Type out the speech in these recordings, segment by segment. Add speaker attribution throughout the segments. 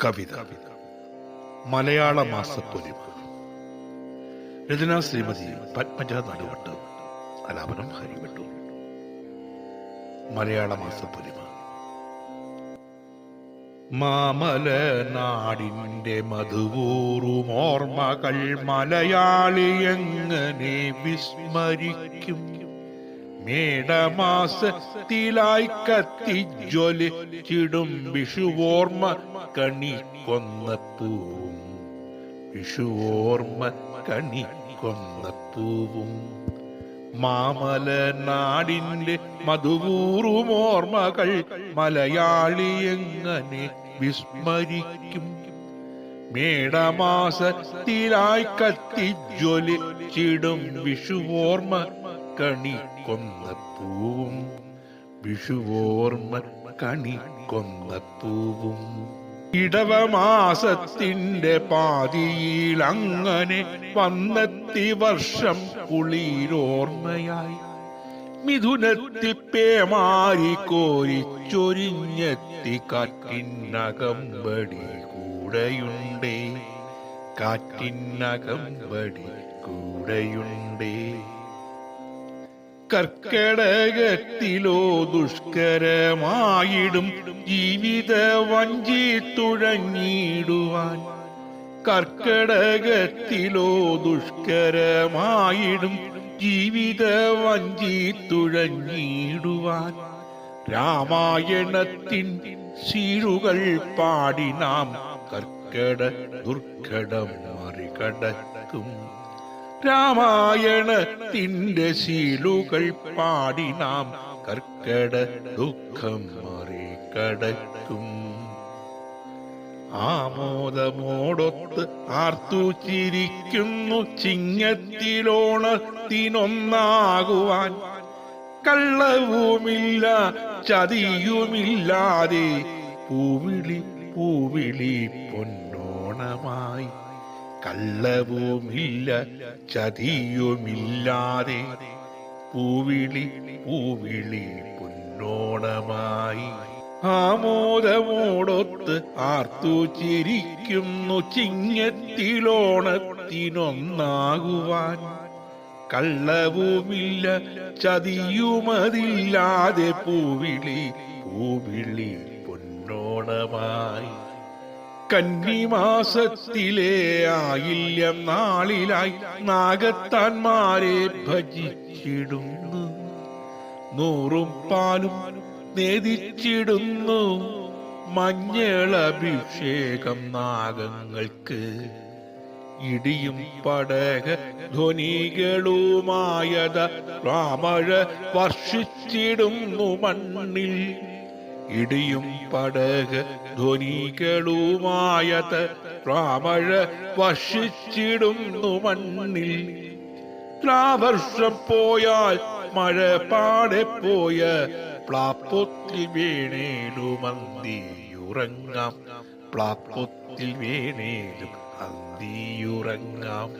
Speaker 1: കവിത. മലയാള മാസപ്പൊലിമ രചന ശ്രീമതി പത്മജ നടുവട്ട് അലാപനം ഹരിവട്ടു മലയാള മാസപ്പൊലിമ മാമല നാടിന്റെ മധുവൂറും ഓർമ്മകൾ മലയാളി എങ്ങനെ വിസ്മരിക്കും? മേടമാസത്തിലായി കത്തിജ്വലിച്ചിടും വിഷുവോർമ്മ കണി കൊന്ന പൂവും വിഷുവോർമ്മ കണി കൊന്ന പൂവും മാമല നാടിന്റെ മധുവൂറുമോർമ്മകൾ മലയാളി എങ്ങനെ വിസ്മരിക്കും? മേടമാസത്തിലായി കത്തിജ്വലിച്ചിടും വിഷുവോർമ്മ കണി കൊന്ന പൂവും വിഷുവോർമ്മ കണി കൊന്ന പൂവും. ഇടവമാസത്തിന്റെ പാതിയിൽ വന്നത്തി വർഷം കുളിരോർമ്മയായി. മിഥുനത്തിൽ പേമാരി കോരിച്ചൊരിഞ്ഞെത്തി കാറ്റിനകമ്പടി കൂടെയുണ്ടേ. കാറ്റിനകമ്പടി കൂടെയുണ്ടേ. കർക്കടകത്തിലോ ദുഷ്കരമായിടും. ജീവിത വഞ്ചി തുഴഞ്ഞിടുവാൻ കർക്കടകത്തിലോ ദുഷ്കരമായിടും. ജീവിത വഞ്ചി തുഴഞ്ഞിടുവാൻ രാമായണത്തിൻ ശീഴുകൾ പാടി നാം കർക്കട ദുർഘടം മറികടക്കും. രാമായണത്തിന്റെ ശീലുകൾ പാടി നാം കർക്കട ദുഃഖം മറികടക്കും. ആമോദമോടൊത്ത് ആർത്തു ചിരിക്കുന്നു ചിങ്ങത്തിലോണത്തിനൊന്നാകുവാൻ. കള്ളവുമില്ല ചതിയുമില്ലാതെ പൂവിളി പൂവിളി പൊന്നോണമായി. കള്ളവുമില്ല ചതിയുമില്ലാതെ പൂവിളി പൂവിളി പൊന്നോണമായി. ആമോദമോടൊത്ത് ആർത്തു ചിരിക്കുന്നു ചിങ്ങത്തിലോണത്തിനൊന്നാകുവാൻ. കള്ളവുമില്ല ചതിയുമതില്ലാതെ പൂവിളി പൂവിളി പൊന്നോണമായി. കന്നിമാസത്തിലെ ആയില്യം നാളിലായി നാഗത്താന്മാരെ ഭജിച്ചിടുന്നു. നൂറും പാലും നേദിച്ചിടുന്നു മഞ്ഞളഭിഷേകം നാഗങ്ങൾക്ക്. ഇടിയും പടക ധ്വനികളുമായത രാമഴ വർഷിച്ചിടുന്നു മണ്ണിൽ. ഇടിയും പടക ധ്വനികളുമായത് രാമഴ വർഷിച്ചിടുന്നു മണ്ണിൽ. ത്രാവർഷം പോയാൽ മഴ പാടെ പോയ പ്ലാപ്പൊത്തിൽ വീണേലും അന്തിയുറങ്ങാം പ്ലാപ്പൊത്തിൽ വീണേലും അന്തിയുറങ്ങാം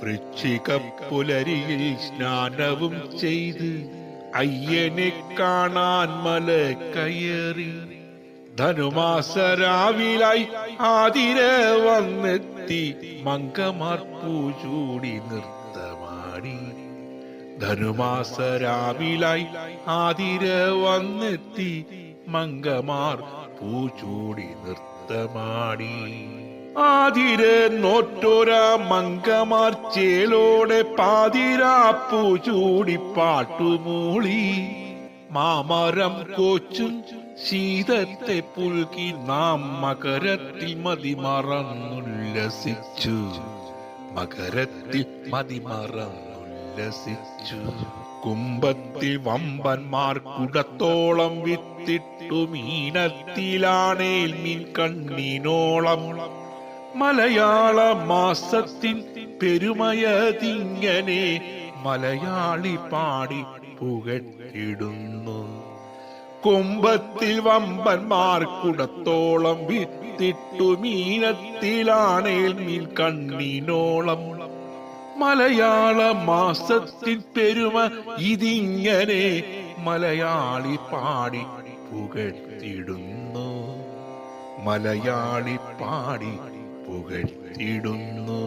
Speaker 1: വൃശ്ചിക പുലരിയിൽ സ്നാനവും ചെയ്ത് അയ്യനെ കാണാൻ മല കയറി ധനുമാസരാവിലായി ആതിര വന്നെത്തി മങ്കമാർ പൂചൂടി നൃത്തമാടി. ധനുമാസരാവിലായി ആതിര വന്നെത്തി മങ്കമാർ പൂചൂടി നൃത്തമാടി. ആതിര നോറ്റോര മങ്കമാർ ചേലോടെ പാതിരാപ്പൂ ചൂടി പാട്ടുമൂളി. മാമരം കോച്ചും ശീതത്തെ പുൽകി നാം മകരത്തിൽ മതിമറന്നുല്ലസിച്ചു. മകരത്തിൽ മതിമറന്നുല്ലസിച്ചു. കുംഭത്തിൽ വമ്പന്മാർ കുടത്തോളം വിത്തിട്ടു മീനത്തിലാണേൽ മീൻ കണ്ണിനോളം മലയാള മാസത്തിൻ പെരുമയതിങ്ങനെ മലയാളി പാടി പുകട്ടിടുന്നു കൊമ്പത്തിൽ വമ്പന്മാർ കുടത്തോളം വിത്തിട്ടു മീനത്തിലാണേൽ മീൻ കണ്ണിനോളം. മലയാള മാസത്തിൻ പെരുമ ഇതിങ്ങനെ മലയാളി പാടി പുകഴ്ത്തിടുന്നു. മലയാളി പാടി പുകഴ്ത്തിടുന്നു